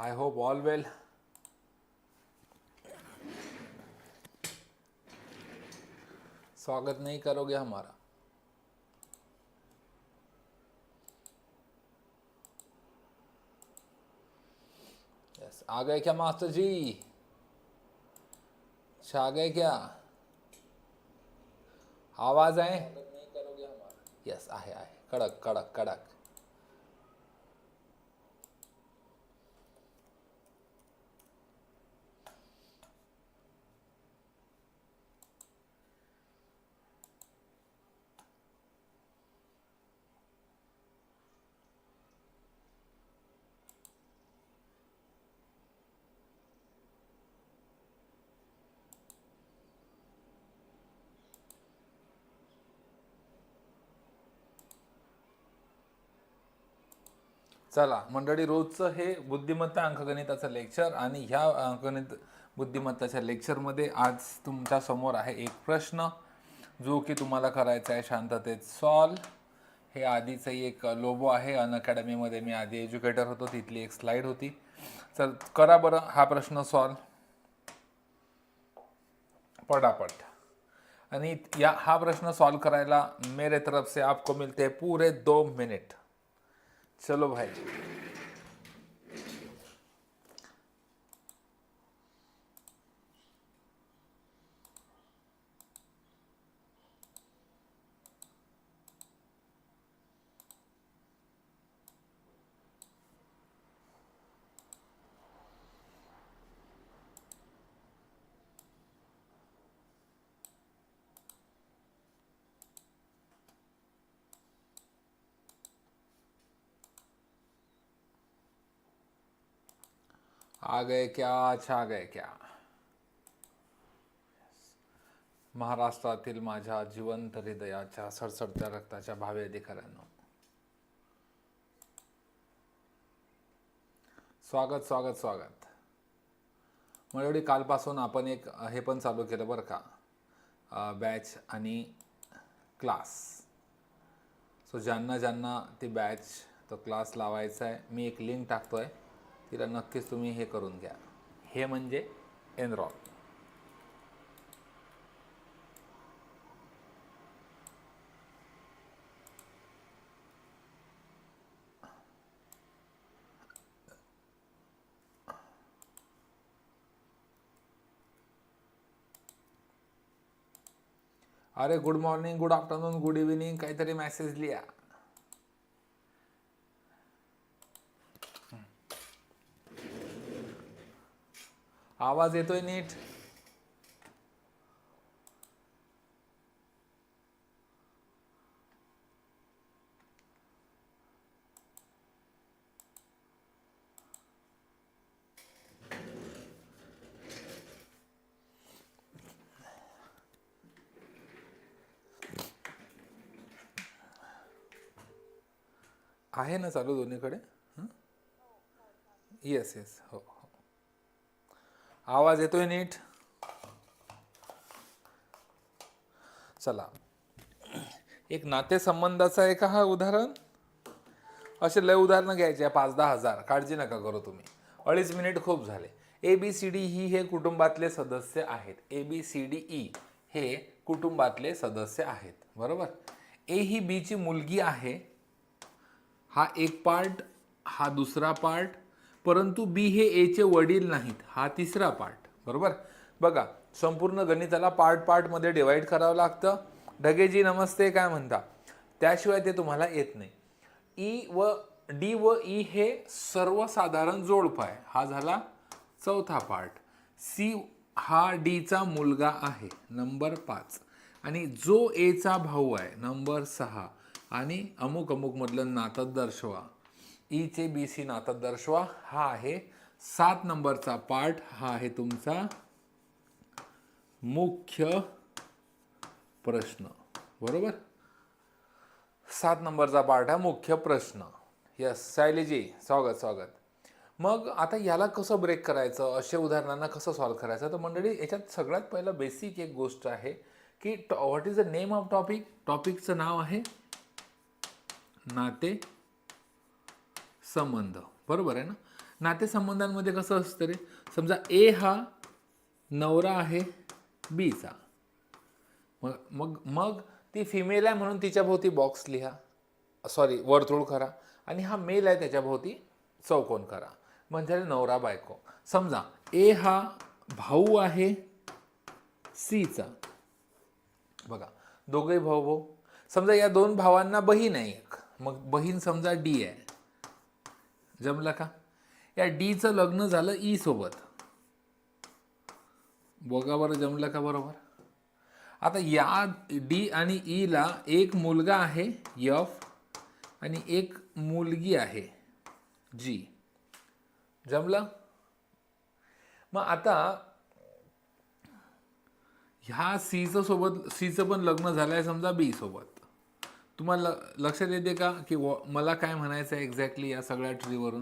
I hope all वेल स्वागत नहीं करोगे हमारा। यस आ गए क्या मास्टर जी? अच्छा, आ गए क्या? आवाज़ आहे यस आहे आहे कडक कडक कडक। चला मंडळी रोजचं हे बुद्धिमत्ता अंकगणिताचं लेक्चर आणि ह्या अंकगणित बुद्धिमत्ताच्या लेक्चरमध्ये आज तुमच्यासमोर आहे एक प्रश्न जो की तुम्हाला करायचा आहे शांततेत सॉल्व. हे आधीचंही एक लोबो आहे अन अकॅडमीमध्ये मी आधी एज्युकेटर होतो तिथली एक स्लाईड होती. चल करा बरं हा प्रश्न सॉल्व. पटापट. आणि या हा प्रश्न सॉल्व करायला मेरे तरफ से आपको मिलते पूरे दो मिनिट. चलो भाई आ गए क्या छा गए क्या? महाराष्ट्रातील माझ्या जिवंत हृदयाच्या सडसडत्या रक्ताच्या भावे अधिकाऱ्यांना. स्वागत स्वागत स्वागत. मंडळी कालपासून आपण एक हे पण चालू केलं बरं का. बॅच आणि क्लास. सो ज्यांना ज्यांना ती बॅच तो क्लास लावायचा आहे मी एक लिंक टाकतोय. तिला नक्कीच तुम्ही हे करून घ्या. हे म्हणजे एनरॉल अरे good morning good afternoon good evening काहीतरी मेसेज लिहा. आवाज येतोय नीट. आहे ना चालू दोन्हीकडे? येस येस हो. आवाज येतोय नीट? चला. एक नातेसंबंधाचं आहे का हा उदाहरण? असे लय उदाहरणं घ्यायचे पाच दहा हजार. काळजी नका करू तुम्ही. अडीच मिनिट खूप झाले. ए बी सी डी ही हे कुटुंबातले सदस्य आहेत. A B C D E हे कुटुंबातले सदस्य आहेत. बरोबर? ए ही बीची मुलगी आहे. हा एक पार्ट हा दुसरा पार्ट परंतु बी हे एचे वडील नाहीत. हा तिसरा पार्ट बरोबर? बघा संपूर्ण गणिताला पार्ट पार्टमध्ये डिवाईड करावं लागतं. ढगेजी नमस्ते काय म्हणता? त्याशिवाय ते तुम्हाला येत नाही. ई व डी व ई हे सर्वसाधारण जोडप आहे हा झाला चौथा पार्ट सी हा डीचा मुलगा आहे. नंबर पाच. आणि जो एचा भाऊ आहे नंबर सहा. आणि अमुक अमुकमधलं नातं दर्शवा. E ईचे बी सी नातं दर्शवा. हा आहे सात नंबरचा पार्ट हा आहे तुमचा मुख्य प्रश्न. बरोबर? सात नंबरचा पार्ट हा मुख्य प्रश्न. यस सायलीजी स्वागत स्वागत. मग आता याला कसं ब्रेक करायचं? असे उदाहरणांना कसं सॉल्व्ह करायचं? तर मंडळी याच्यात सगळ्यात पहिलं बेसिक एक गोष्ट आहे की what is the name of topic टॉपिकचं नाव आहे नाते संबंध. बरोबर आहे ना? नातेसंबंधांमध्ये कसं असतं रे? समजा ए हा नवरा आहे बीचा मग मग मग ती फिमेल आहे म्हणून तिच्याभोवती बॉक्स लिहा. सॉरी वर्तुळ करा. आणि हा मेल आहे त्याच्याभोवती चौकोन करा. म्हणजे नवरा बायको. समजा ए हा भाऊ आहे सीचा बघा दोघे भाऊ भाऊ समजा या दोन भावांना बहीण आहे एक. मग बहीण समजा डी आहे. जमलं का? या डीचं लग्न झालं ई सोबत. बघा बरं जमलं का बरोबर? आता या डी आणि e ईला एक मुलगा आहे यफ आणि एक मुलगी आहे जी जमलं? मग आता ह्या सीचं सोबत सीचं पण लग्न झालं आहे समजा बी सोबत. तुम्हाला लक्षात येते का की वॉ मला काय म्हणायचं आहे एक्झॅक्टली या सगळ्या ट्रीवरून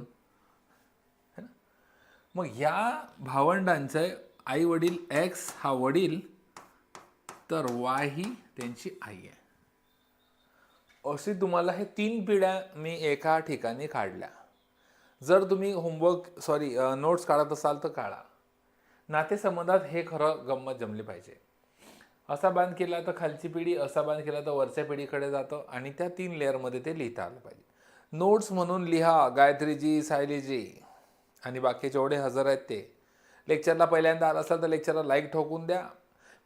है ना? मग ह्या भावंडांचे आई वडील एक्स हा वडील तर वाय ही त्यांची आई आहे. अशी तुम्हाला हे तीन पिढ्या मी एका ठिकाणी काढल्या. जर तुम्ही होमवर्क सॉरी नोट्स काढत असाल तर काढा. नातेसंबंधात हे खरं गंमत जमली पाहिजे. असा बांध केला तर खालची पिढी असा बांध केला तर वरच्या पिढीकडे जातं आणि त्या तीन लेअरमध्ये ते लिहिता आलं पाहिजे. नोट्स म्हणून लिहा गायत्रीजी सायलीजी. आणि बाकी जेवढे हजर आहेत ते. लेक्चरला पहिल्यांदा आला असाल तर लेक्चरला लाईक ठोकून द्या.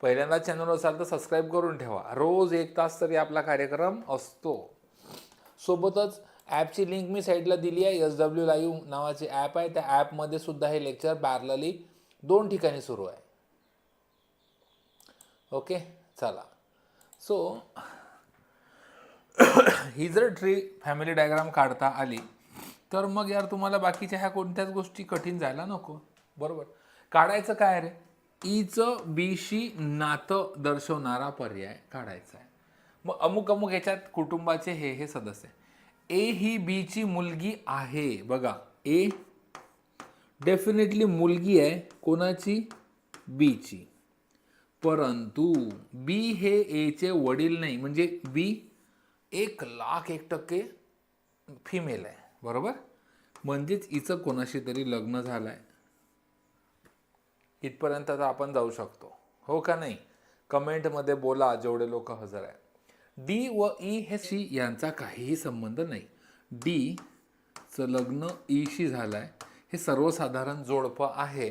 पहिल्यांदा चॅनल असाल तर सबस्क्राईब करून ठेवा. रोज एक तास तरी आपला कार्यक्रम असतो. सोबतच ॲपची लिंक मी साईडला दिली आहे. एस डब्ल्यू लाईव्ह नावाची ॲप आहे. त्या ॲपमध्ये सुद्धा हे लेक्चर पॅरलली दोन ठिकाणी सुरू आहे. ओके? चला. सो ही जर ट्री फॅमिली डायग्राम काढता आली तर मग यार तुम्हाला बाकीच्या ह्या कोणत्याच गोष्टी कठीण जायला नको. बरोबर? काढायचं काय रे? ईचं बीशी नातं दर्शवणारा पर्याय काढायचा आहे. मग अमुक अमुक ह्याच्यात कुटुंबाचे हे हे सदस्य ए ही बीची मुलगी आहे. बघा ए डेफिनेटली मुलगी आहे कोणाची? बीची. परंतु बी हे एचे वडील नाही म्हणजे बी एक लाख एक टक्के फिमेल आहे बरोबर? म्हणजेच हिचं कोणाशी तरी लग्न झालं आहे इथपर्यंत तर आपण जाऊ शकतो हो का नाही? कमेंटमध्ये बोला जेवढे लोक हजर आहे डी व ई हे शी यांचा काहीही संबंध नाही. डी चं लग्न e ईशी झालं आहे हे सर्वसाधारण जोडपं आहे.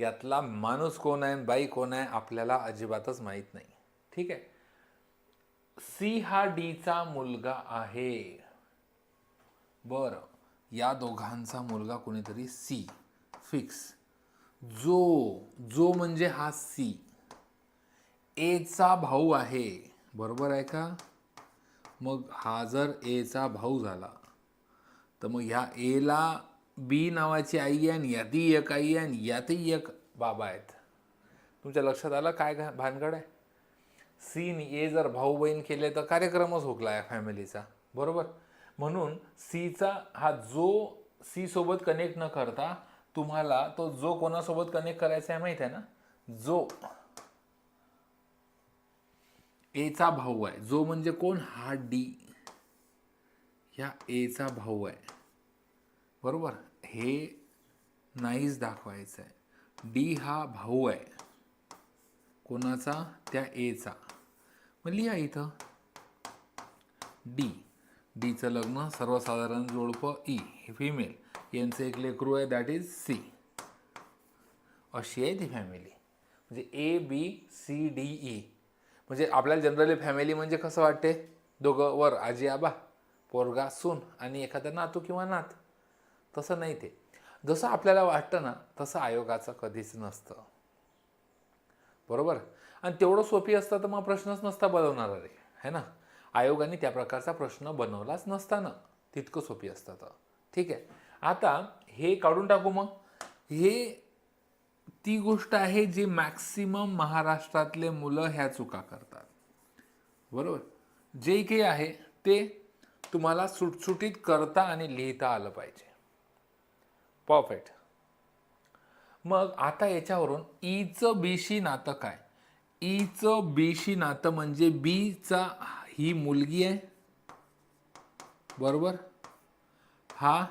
यातला माणूस कोण आहे बाई कोण आहे आपल्याला अजिबातच माहीत नाही. ठीक आहे? सी हा डीचा मुलगा आहे. बरं. या दोघांचा मुलगा कोणीतरी सी. फिक्स. जो जो म्हणजे हा सी. एचा भाऊ आहे. बरोबर आहे का? मग हा जर एचा भाऊ झाला तर मग ह्या एला बी नावाची आई आहे आणि यातही एक आई आहे आणि यातही एक बाबा आहेत. तुमच्या लक्षात आलं काय भानगड आहे? सीन ए जर भाऊ बहीण केले तर कार्यक्रमच हुकला या फॅमिलीचा. बरोबर? म्हणून सीचा हा जो सी सोबत कनेक्ट न करता तुम्हाला तो जो कोणासोबत कनेक्ट करायचा आहे माहीत आहे ना? जो एचा भाऊ आहे. जो म्हणजे कोण? हा डी ह्या एचा भाऊ आहे. बरोबर? हे नाहीच दाखवायचं आहे डी हा भाऊ आहे. कोणाचा? त्या एचा मग लिहा इथं. डी. डीचं लग्न सर्वसाधारण जोडपं ई हे फिमेल यांचं एक लेकरू आहे दॅट इज सी अशी आहे ती फॅमिली म्हणजे A B C D E म्हणजे आपल्याला जनरली फॅमिली म्हणजे कसं वाटते? दोघं वर आजी आबा पोरगा सून आणि एखादा नातू किंवा नात. तसं नाही ते. जसं आपल्याला वाटतं ना तसं आयोगाचं कधीच नसतं. बरोबर? आणि तेवढं सोपी असतं तर मग प्रश्नच नसता बनवणार रे. है ना? आयोगाने त्या प्रकारचा प्रश्न बनवलाच नसता ना तितकं सोपी असतं तर. ठीक आहे? आता हे काढून टाकू मग. हे ती गोष्ट आहे जी मॅक्सिमम महाराष्ट्रातले मुलं ह्या चुका करतात. बरोबर? जे काही आहे ते तुम्हाला सुटसुटीत करता आणि लिहिता आलं पाहिजे. परफेक्ट. मग आता याच्यावरून e ईचं बीशी नातं काय? E ईचं बीशी नातं म्हणजे बीचा ही मुलगी आहे. बरोबर? हा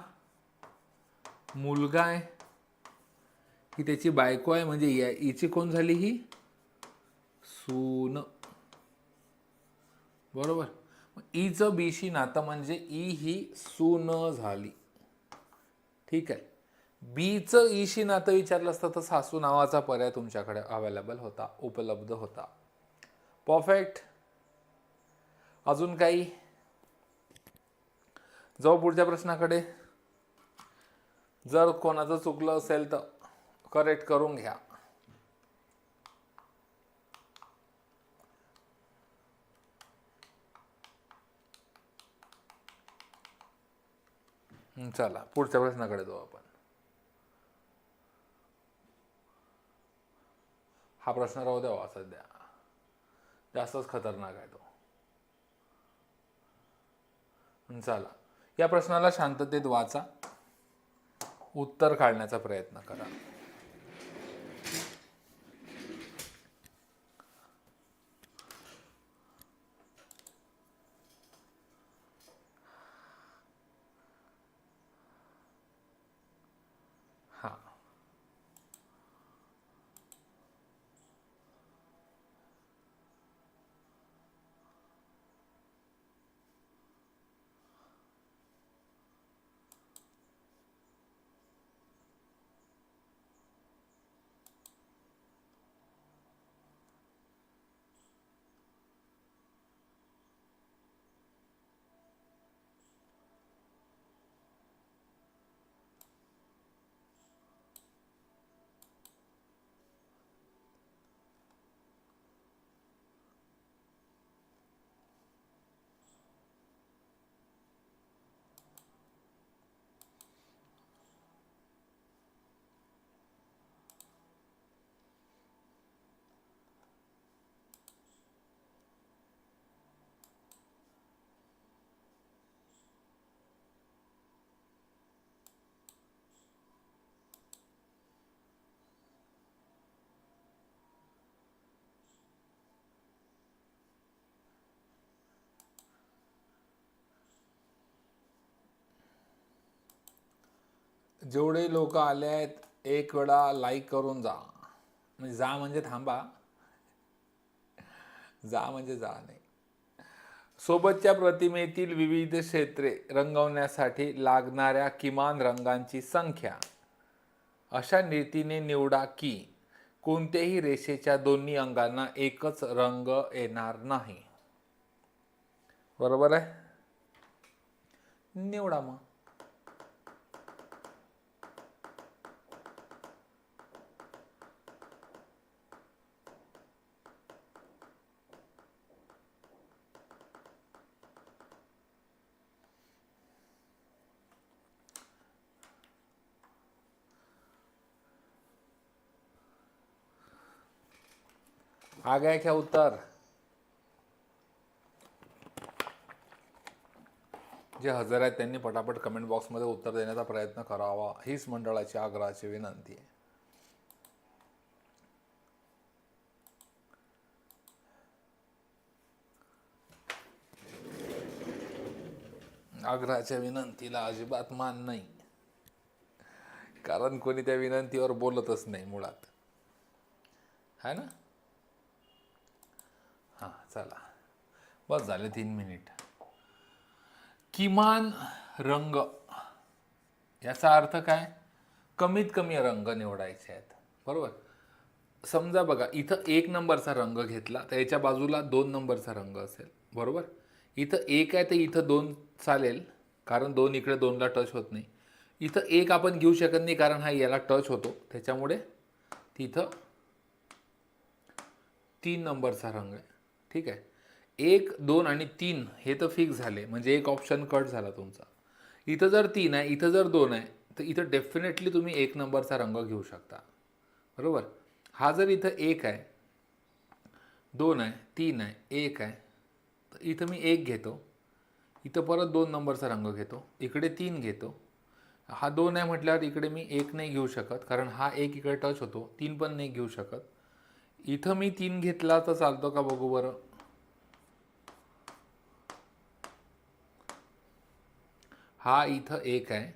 मुलगा आहे. ही त्याची बायको आहे. म्हणजे या हिची कोण झाली ही? सून. बरोबर? ईचं e बीशी नातं म्हणजे ई ही सून झाली. ठीक आहे. बीचं ईशी नातं विचारलं असतं तर सासू नावाचा पर्याय तुमच्याकडे अवेलेबल होता उपलब्ध होता. परफेक्ट अजून काही? जाऊ पुढच्या प्रश्नाकडे. जर कोणाचं चुकलं असेल तर करेक्ट करून घ्या. चला पुढच्या प्रश्नाकडे जाऊ आपण. हा प्रश्न राहू द्यावा हो, सध्या जास्तच खतरनाक आहे तो. चला. या प्रश्नाला शांततेत वाचा. उत्तर काढण्याचा प्रयत्न करा. जेवढे लोक आले आहेत एक वेळा लाईक करून जा. म्हणजे जा म्हणजे थांबा. जा म्हणजे जा नाही. सोबतच्या प्रतिमेतील विविध क्षेत्रे रंगवण्यासाठी लागणाऱ्या किमान रंगांची संख्या. अशा रीतीने निवडा की कोणत्याही रेषेच्या दोन्ही अंगांना एकच रंग येणार नाही. बरोबर आहे? निवडा मग. आ गया क्या उत्तर? जे हजर आहेत त्यांनी पटापट कमेंट बॉक्समध्ये उत्तर देण्याचा प्रयत्न करावा. हीच मंडळाची आग्रहाची विनंती आहे. आग्रहाच्या विनंतीला अजिबात मान नाही. कारण कोणी त्या विनंतीवर बोलतच नाही मुळात. है ना? हां चला. बस झाले तीन मिनिट. किमान रंग याचा अर्थ काय? कमीत कमी रंग निवडायचे आहेत. बरोबर? समजा बघा इथं एक नंबरचा रंग घेतला तर याच्या बाजूला दोन नंबरचा रंग असेल. बरोबर? इथं एक आहे तर इथं दोन चालेल कारण दोन इकडे दोनला टच होत नाही. इथं एक आपण घेऊ शकत नाही कारण हा याला टच होतो. त्याच्यामुळे तिथं तीन नंबरचा रंग आहे. ठीक आहे. एक दोन आणि तीन हे तर फिक्स झाले. म्हणजे एक ऑप्शन कट झाला तुमचा. इथं जर तीन आहे इथं जर दोन आहे तर इथं डेफिनेटली तुम्ही एक नंबरचा रंग घेऊ शकता. बरोबर? हा जर इथं एक आहे दोन आहे तीन आहे एक आहे तर इथं मी एक घेतो. इथं परत दोन नंबरचा रंग घेतो. इकडे तीन घेतो. हा दोन आहे म्हटल्यावर इकडे मी एक नाही घेऊ शकत कारण हा एक इकडे टच होतो. तीन पण नाही घेऊ शकत. इथं मी तीन घेतला तर चालतो का बघू बरं? हा इथं एक आहे.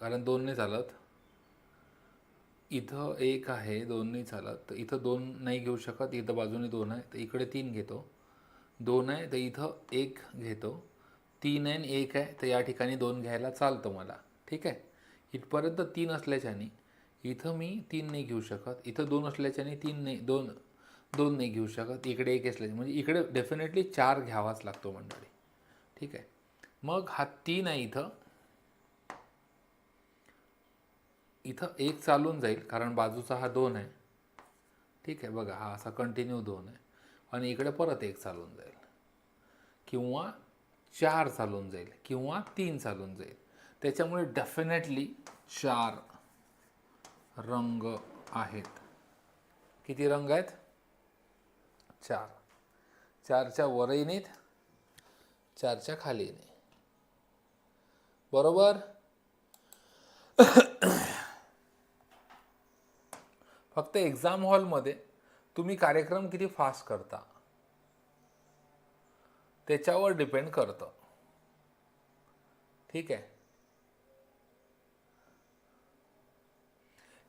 कारण दोन नाही चालत. इथं एक आहे दोन नाही चालत. तर इथं दोन नाही घेऊ शकत इथं बाजूने दोन आहे. तर इकडे तीन घेतो. दोन आहे तर इथं एक घेतो. तीन आहे आणि एक आहे तर या ठिकाणी दोन घ्यायला चालतं मला. ठीक आहे? इथपर्यंत तीन असल्याच्याने. इथं मी तीन नाही घेऊ शकत. इथं दोन असल्याच्याने तीन नाही दोन दोन नाही घेऊ शकत. इकडे एक असल्याचे म्हणजे इकडे डेफिनेटली चार घ्यावाच लागतो मंडळी. ठीक आहे? मग हा तीन आहे इथं. इथं एक चालून जाईल कारण बाजूचा हा दोन आहे. ठीक आहे बघा हा असा कंटिन्यू दोन आहे. आणि इकडे परत एक चालून जाईल. किंवा चार चालून जाईल किंवा तीन चालून जाईल. त्याच्यामुळे डेफिनेटली चार रंग आहेत. किती रंग आहेत? चार. चारच्या वरही नाहीत चारच्या खाली नाही बरोबर? फक्त एक्झाम हॉलमध्ये तुम्ही कार्यक्रम किती फास्ट करता? त्याच्यावर डिपेंड करतं. ठीक आहे?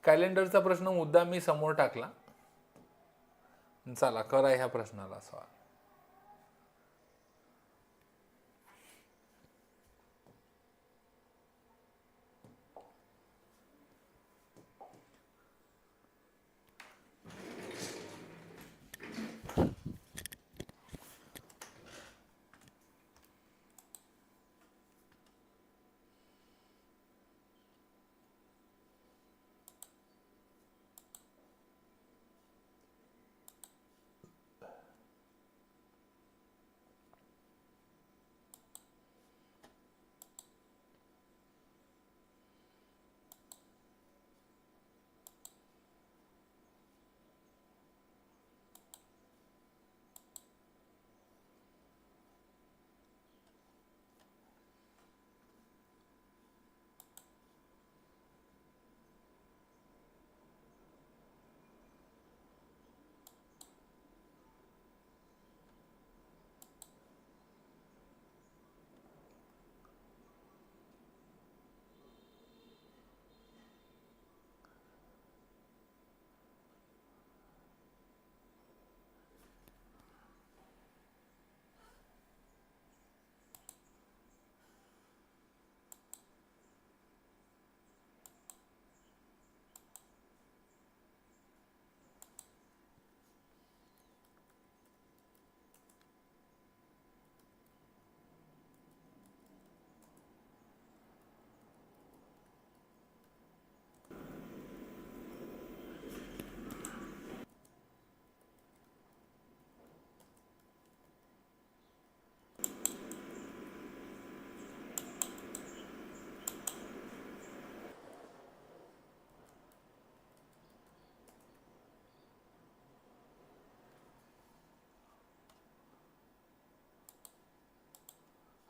कॅलेंडरचा प्रश्न मुद्दा मी समोर टाकला. चला करा ह्या प्रश्नाला सवाल.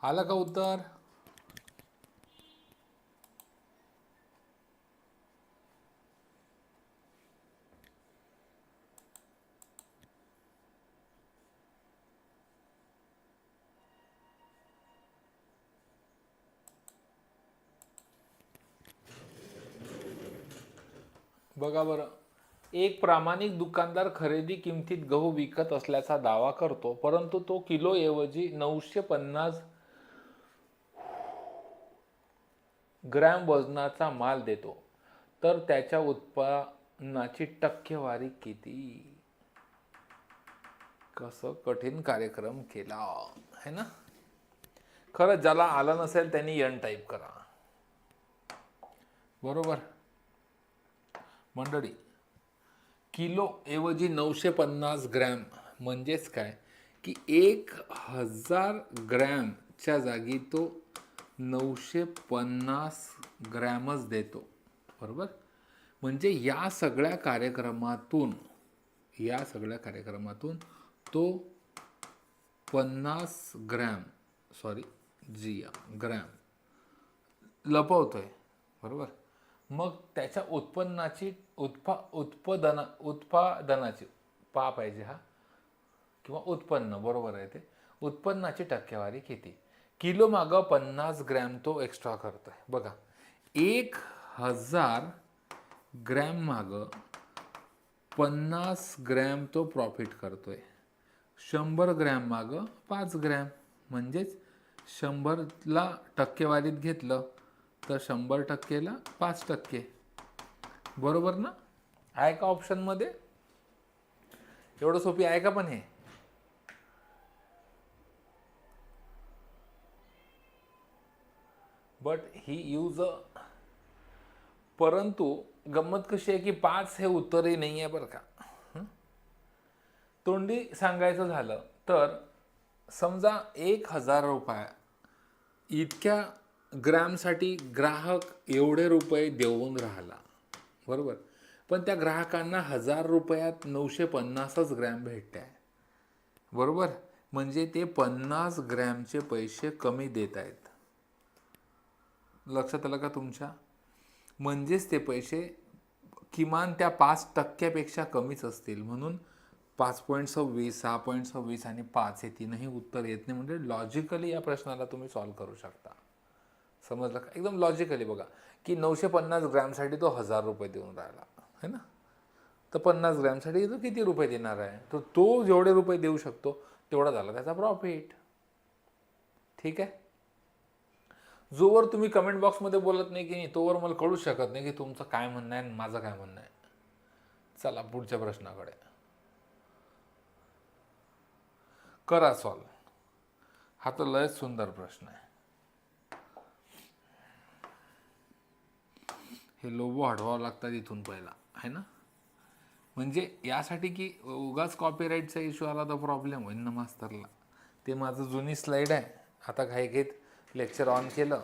आलं का उत्तर बघा बरं. एक प्रामाणिक दुकानदार खरेदी किमतीत गहू विकत असल्याचा दावा करतो परंतु तो किलोऐवजी नऊशे पन्नास ग्रॅम वजनाचा माल देतो. तर त्याच्या उत्पन्नाची टक्केवारी किती? कसं कठीण कार्यक्रम केला. है ना? खरं ज्याला आला नसेल त्यांनी यन टाईप करा. बरोबर? मंडळी किलो ऐवजी नऊशे पन्नास ग्रॅम म्हणजेच काय? की एक हजार ग्रॅमच्या जागी तो नऊशे पन्नास ग्रॅमच देतो. बरोबर? म्हणजे या सगळ्या कार्यक्रमातून या सगळ्या कार्यक्रमातून तो पन्नास ग्रॅम सॉरी जी ग्रॅम लपवतो आहे बरोबर? मग त्याच्या उत्पन्नाची उत्पा उत्पादना उत्पादनाची पा पाहिजे हा किंवा उत्पन्न बरोबर आहे ते उत्पन्नाची टक्केवारी किती? किलो मागं पन्नास ग्रॅम तो एक्स्ट्रा करतोय. बघा एक हजार ग्रॅम माग पन्नास ग्रॅम तो प्रॉफिट करतोय. शंभर ग्रॅम माग पाच ग्रॅम. म्हणजेच शंभरला टक्केवारीत घेतलं तर शंभर टक्केला पाच टक्के. बरोबर ना? आहे का ऑप्शनमध्ये एवढं सोपी आहे का पण हे? बट ही यूज अ परंतु गंमत कशी आहे की पाच हे उत्तरही नाही आहे बरं का. तोंडी सांगायचं झालं तर समजा एक हजार रुपया इतक्या ग्रॅमसाठी ग्राहक एवढे रुपये देऊन राहिला. बरोबर? पण त्या ग्राहकांना हजार रुपयात नऊशे पन्नासच ग्रॅम भेटते आहे बरोबर? म्हणजे ते पन्नास ग्रॅमचे पैसे कमी देत आहेत लक्षात आलं का तुमच्या? म्हणजेच ते पैसे किमान त्या पाच टक्क्यापेक्षा कमीच असतील. म्हणून पाच पॉईंट सव्वीस सहा पॉईंट सव्वीस आणि पाच हे तीनही उत्तर येत नाही. म्हणजे लॉजिकली या प्रश्नाला तुम्ही सॉल्व्ह करू शकता. समजलं का? एकदम लॉजिकली बघा. की नऊशे पन्नास ग्रॅमसाठी तो हजार रुपये देऊन राहिला. है ना? तर पन्नास ग्रॅमसाठी तो किती रुपये देणार आहे? तर तो जेवढे रुपये देऊ शकतो तेवढा झाला त्याचा प्रॉफिट ठीक आहे? जोवर तुम्ही कमेंट बॉक्समध्ये बोलत नाही की नाही तोवर मला कळू शकत नाही की तुमचं काय म्हणणं आहे आणि माझं काय म्हणणं आहे. चला पुढच्या प्रश्नाकडे. करा सॉल्व हा तर लयच सुंदर प्रश्न आहे. हे लोबो हटवावं लागतात इथून पहिला आहे ना? म्हणजे यासाठी की उगाच कॉपीराईटचा इश्यू आला तर प्रॉब्लेम होईल ना मास्तरला? ते माझं जुनी स्लाईड आहे. आता घाई घेत लेक्चर ऑन केलं.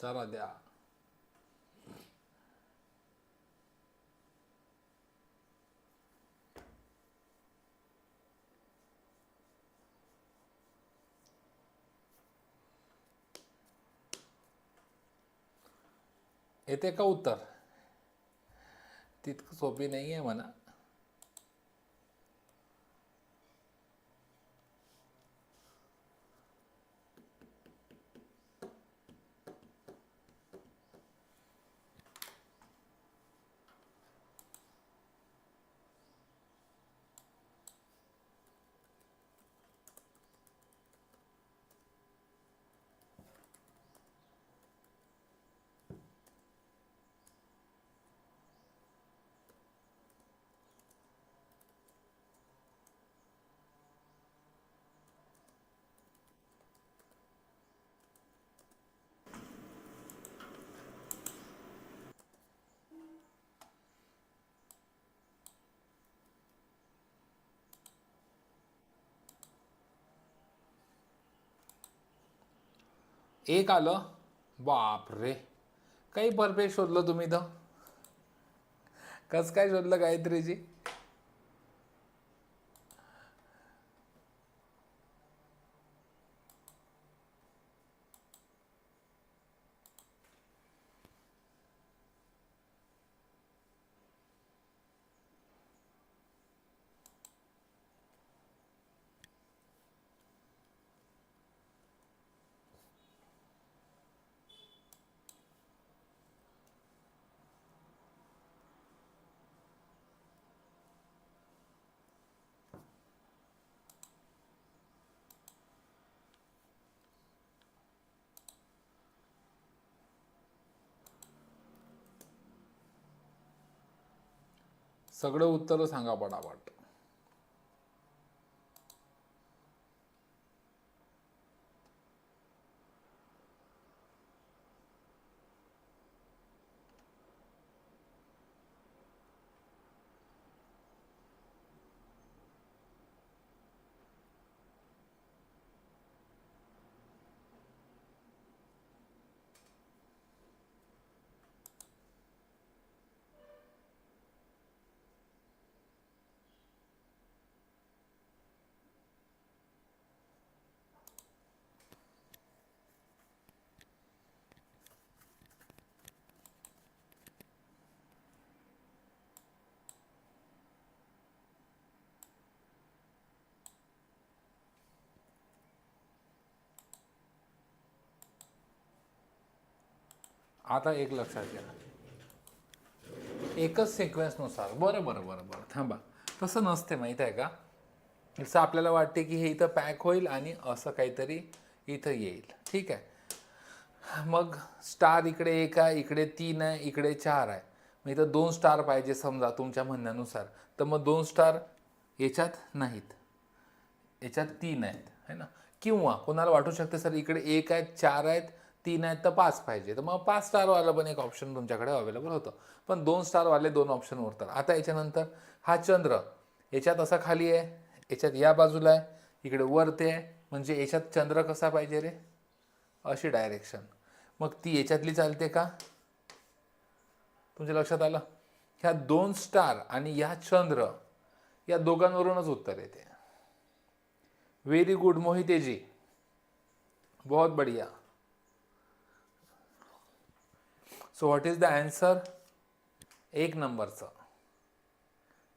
चला द्या येते का उत्तर? तितकं सोपी नाही आहे म्हणा. एक आलं? बाप रे काही परफेक्ट शोधलं तुम्ही तर. कसं काय शोधलं गायत्रीजी? सगळं उत्तर सांगा पटापट. आता एक लक्षात घ्या. एकच सिक्वेन्सनुसार बरं बरं बरं बरं. थांबा. तसं नसते माहीत आहे का? जसं आपल्याला वाटते की हे इथं पॅक होईल आणि असं काहीतरी इथं येईल. ठीक आहे? मग स्टार इकडे एक आहे इकडे तीन आहे इकडे चार आहे. मग इथं दोन स्टार पाहिजे समजा तुमच्या म्हणण्यानुसार. तर मग दोन स्टार याच्यात नाहीत. याच्यात तीन आहेत. है ना? किंवा कोणाला वाटू शकते सर इकडे एक आहेत चार आहेत तीन आहेत तर पाच पाहिजे. तर मग पाच स्टारवाला पण एक ऑप्शन तुमच्याकडे अवेलेबल होतं. पण दोन स्टारवाले दोन ऑप्शन उरतात. आता याच्यानंतर हा चंद्र. याच्यात असा खाली आहे. याच्यात या बाजूला आहे. इकडे वरते आहे. म्हणजे याच्यात चंद्र कसा पाहिजे रे? अशी डायरेक्शन मग ती याच्यातली चालते का? तुमच्या लक्षात आलं? ह्या दोन स्टार आणि ह्या चंद्र या दोघांवरूनच उत्तर येते. Very good Mohiteji. बहुत बढ़िया. So what is the answer एक नंबरचं.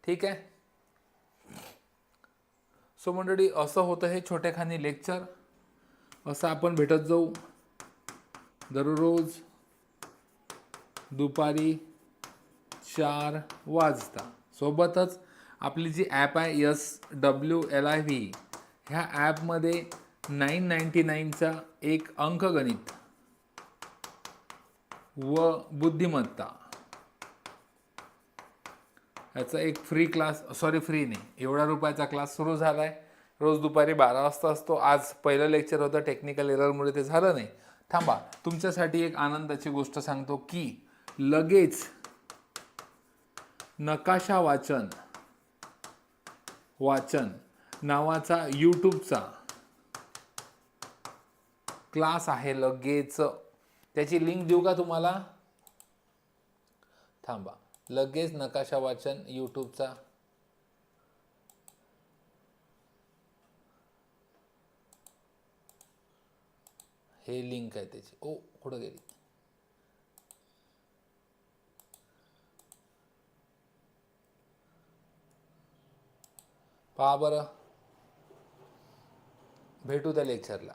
ठीक आहे? सो मंडळी असं होतं हे छोटेखानी लेक्चर. असं आपण भेटत जाऊ. दररोज दुपारी चार वाजता. सोबतच आपली जी ॲप आहे S W L I V ह्या ॲपमध्ये नाईन नाईन्टी नाईनचा एक अंकगणित व बुद्धिमत्ता. ह्याचा एक फ्री क्लास सॉरी फ्री नाही. एवढा रुपयाचा क्लास सुरू झाला आहे रोज दुपारी बारा वाजता असतो. आज पहिलं लेक्चर होतं. टेक्निकल एररमुळे ते झालं नाही. थांबा. तुमच्यासाठी एक आनंदाची गोष्ट सांगतो की लगेच नकाशा वाचन वाचन नावाचा यूट्यूबचा क्लास आहे लगेच त्याची लिंक देऊ का तुम्हाला? थांबा. लगेच नकाशा वाचन यूट्यूबचा. हे लिंक आहे त्याची. ओ कुठं गेली? पहा बरं. भेटू त्या लेक्चरला